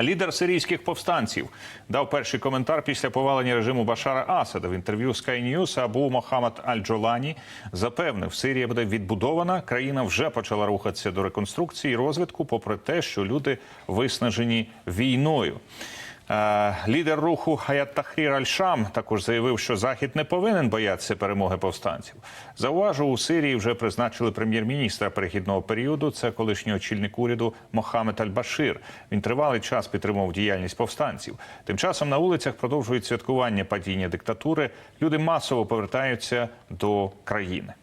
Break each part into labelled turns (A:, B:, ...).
A: Лідер сирійських повстанців дав перший коментар після повалення режиму Башара Асада. В інтерв'ю Sky News Абу Мохаммад Аль-Джолані запевнив, Сирія буде відбудована. Країна вже почала рухатися до реконструкції і розвитку, попри те, що люди виснажені війною. Е, лідер руху Хаят Тахрір Аль-Шам також заявив, що захід не повинен боятися перемоги повстанців. Зауважу у Сирії вже призначили прем'єр-міністра перехідного періоду. Це колишній очільник уряду Мохамед Аль-Башир. Він тривалий час підтримував діяльність повстанців. Тим часом на вулицях продовжують святкування падіння диктатури. Люди масово повертаються до країни.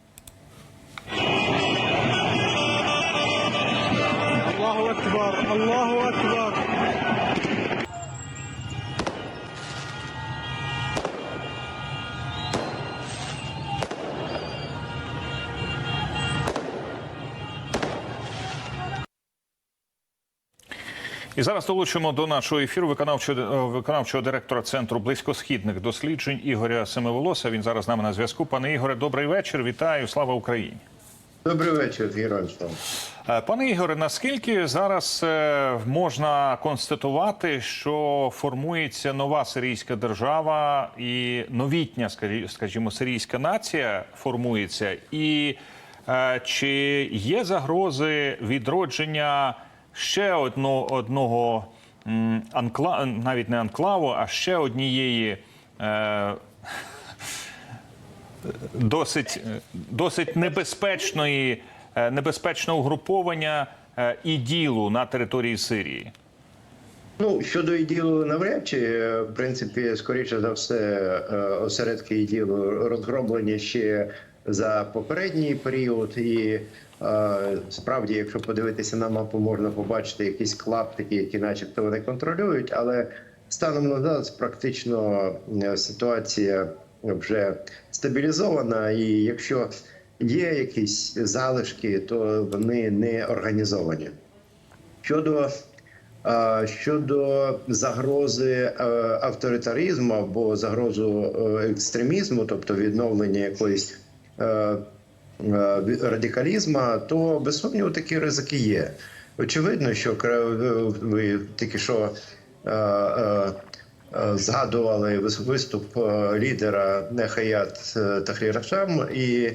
B: Аллаху Акбар, Аллаху
A: І зараз долучимо до нашого ефіру виконавчого, е, виконавчого директора центру близькосхідних досліджень Ігоря Семиволоса. Він зараз з нами на зв'язку. Пане Ігоре, добрий вечір. Вітаю. Слава Україні.
C: Добрий вечір, героїнство.
A: Е, Пане Ігоре, наскільки зараз е, можна констатувати, що формується нова сирійська держава і новітня, скажімо, сирійська нація формується, і чи є загрози відродження ще одно, одного анкла, навіть не анклаву, а ще однієї е, досить, досить небезпечної, е, небезпечного угруповання е, іділу на території Сирії.
C: Ну щодо іділу, навряд чи е, в принципі, скоріше за все, осередки іділу розроблені ще за попередній період, і справді, якщо подивитися на мапу, можна побачити якісь клаптики, які, начебто, вони контролюють, але станом на зараз практично е, ситуація вже стабілізована, і якщо є якісь залишки, то вони не організовані. Щодо е, щодо загрози е, авторитаризму або загрозу е, екстремізму, тобто відновлення якоїсь е, е, радикалізму, то без сумніву такі ризики є. Очевидно, що ви тільки що е, е, е, згадували виступ е, лідера Хаят е, Тахріра і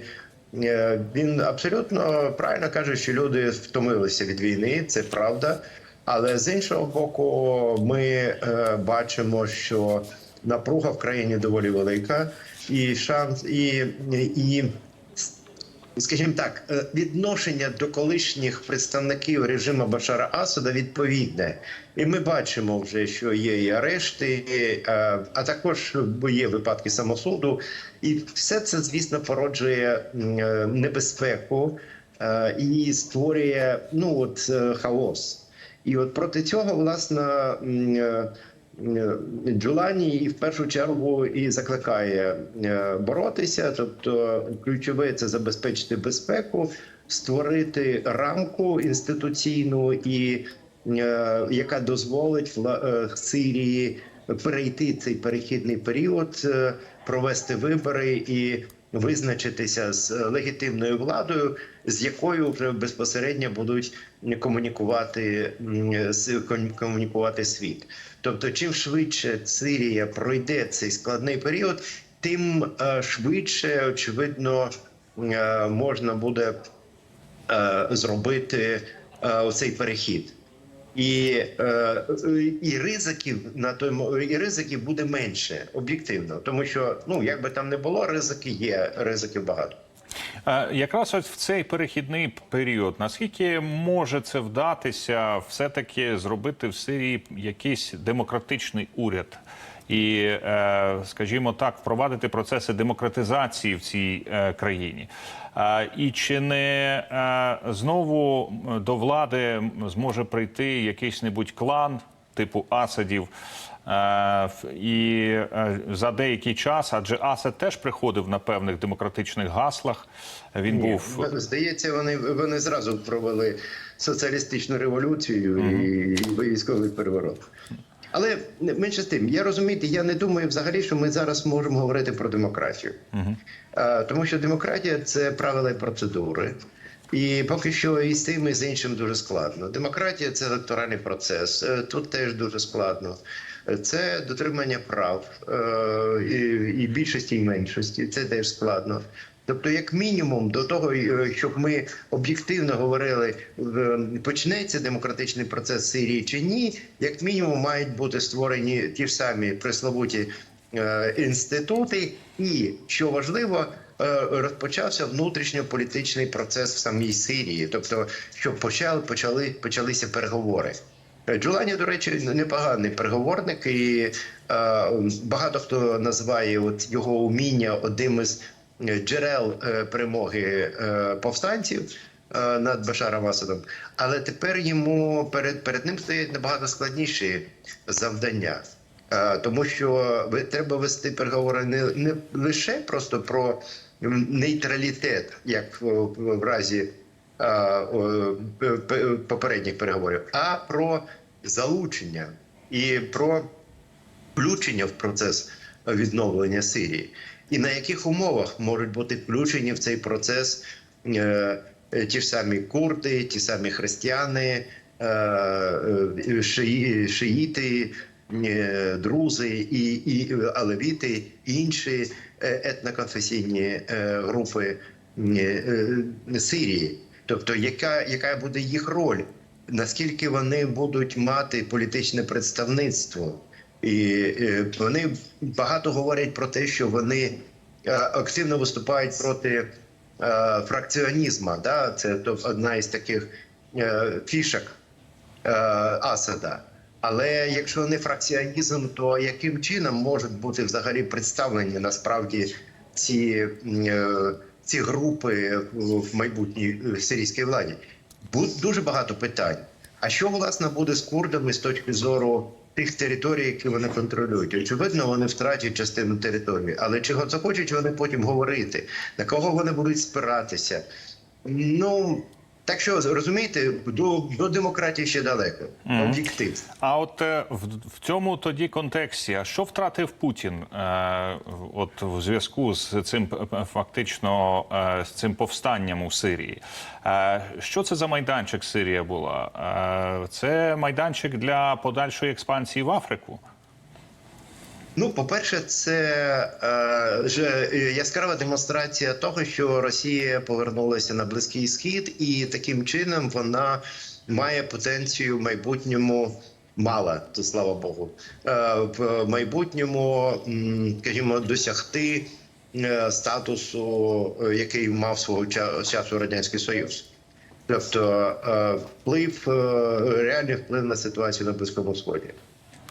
C: е, він абсолютно правильно каже, що люди втомилися від війни, це правда. Але з іншого боку, ми е, бачимо, що напруга в країні доволі велика, і шанс, і, і скажімо так, е, відношення до колишніх представників режиму Башара Асада відповідне. І ми бачимо вже, що є і арешти, е, а також є випадки самосуду. І все це, звісно, породжує е, небезпеку і створює ну от хаос. І от проти цього, власне, Джулані і в першу чергу і закликає е, боротися. Тобто, ключове це забезпечити безпеку, створити рамку інституційну, і е, яка дозволить е, Сирії перейти цей перехідний період, е, провести вибори і визначитися з легітимною владою, з якою вже безпосередньо будуть комунікувати комунікувати світ. Тобто, чим швидше Сирія пройде цей складний період, тим е, швидше, очевидно, е, можна буде е, зробити е, оцей перехід. І, е, і ризиків на той і ризиків буде менше об'єктивно, тому що ну як би там не було, ризики є, ризиків багато.
A: Е, Якраз ось в цей перехідний період, наскільки може це вдатися все-таки зробити в Сирії якийсь демократичний уряд? І, е, скажімо так, впровадити процеси демократизації в цій е, країні. І чи не е, знову до влади зможе прийти якийсь небудь клан типу Асадів? І за деякий час, адже Асад теж приходив на певних демократичних гаслах. Він був
C: Здається, вони вони зразу провели соціалістичну революцію і, і військовий переворот. Але менше з тим, я розумієте, я не думаю взагалі, що ми зараз можемо говорити про демократію, Е, тому що демократія це правила і процедури. І поки що і з тим, і з іншим дуже складно. Демократія це електоральний процес. Е, Тут теж дуже складно. Е, Це дотримання прав і більшості, і меншості. Це теж складно. Тобто, як мінімум, до того, е, щоб ми об'єктивно говорили, е, почнеться демократичний процес в Сирії чи ні, як мінімум мають бути створені ті ж самі пресловуті е, інститути, і що важливо, розпочався внутрішньополітичний процес в самій Сирії, тобто, щоб почали, почали почалися переговори. Джулані, до речі, непоганий переговорник, і е, багато хто називає от його уміння одним із джерел е, перемоги е, повстанців е, над Башаром Асадом. Але тепер йому перед, перед ним стоять набагато складніші завдання. Тому що треба вести переговори не, не лише просто про нейтралітет, як в, разі попередніх переговорів, а про залучення і про включення в процес відновлення Сирії. І на яких умовах можуть бути включені в цей процес е, е, ті ж самі курди, ті самі християни, е, шиї, шиїти, друзи і, і алевіти, інші етноконфесійні групи Сирії. Тобто, яка, яка буде їх роль? Наскільки вони будуть мати політичне представництво? І е, вони багато говорять про те, що вони е, активно виступають проти е, фракціонізму. Да? Це одна із таких фішок Асада. Але якщо не фракціонізм, то яким чином можуть бути взагалі представлені насправді ці, ці групи в майбутній сирійській владі? Буде дуже багато питань. А що власне буде з курдами з точки зору тих територій, які вони контролюють? Очевидно, вони втратять частину території, але чого захочуть вони потім говорити? На кого вони будуть спиратися? Ну так що розумієте, до, до демократії ще далеко. Об'єктив.
A: А от е, в, в цьому тоді контексті, а що втратив Путін? Е, от в зв'язку з цим п- п- фактично е, з цим повстанням у Сирії? Е, що це за майданчик Сирія була? Е, це майданчик для подальшої експансії в Африку.
C: Ну, по-перше, це е, вже яскрава демонстрація того, що Росія повернулася на Близький Схід, і таким чином вона має потенцію в майбутньому. Мала, то слава Богу, е, в майбутньому, скажімо, досягти е, статусу, е, який мав свого часу радянський Союз. Тобто вплив, реальний вплив на ситуацію на Близькому Сході.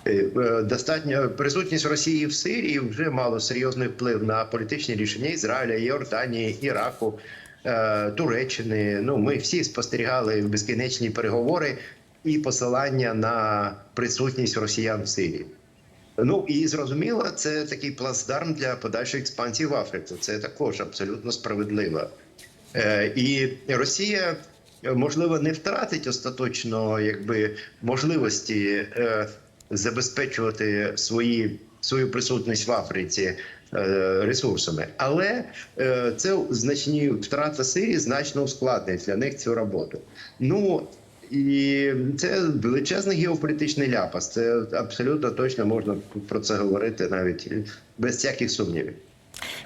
C: Е, е, Достатньо присутність Росії в Сирії вже мало серйозний вплив на політичні рішення Ізраїля, Йорданії, Іраку, е, Туреччини. Ну ми всі спостерігали безкінечні переговори і посилання на присутність росіян в Сирії. Ну і зрозуміло, це такий плацдарм для подальшої експансії в Африку. Це також абсолютно справедливо. І Росія можливо не втратить остаточно якби можливості забезпечувати свої свою присутність в Африці е, ресурсами, але е, це значні втрата Сирії значно ускладнить для них цю роботу. Ну і це величезний геополітичний ляпас. Це абсолютно точно можна про це говорити навіть без всяких сумнівів.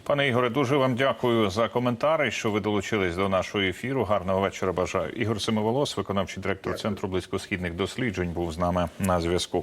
A: Пане Ігоре, дуже вам дякую за коментари, що ви долучились до нашого ефіру. Гарного вечора. Бажаю. Ігор Семиволос, виконавчий директор Центру близькосхідних досліджень, був з нами на зв'язку.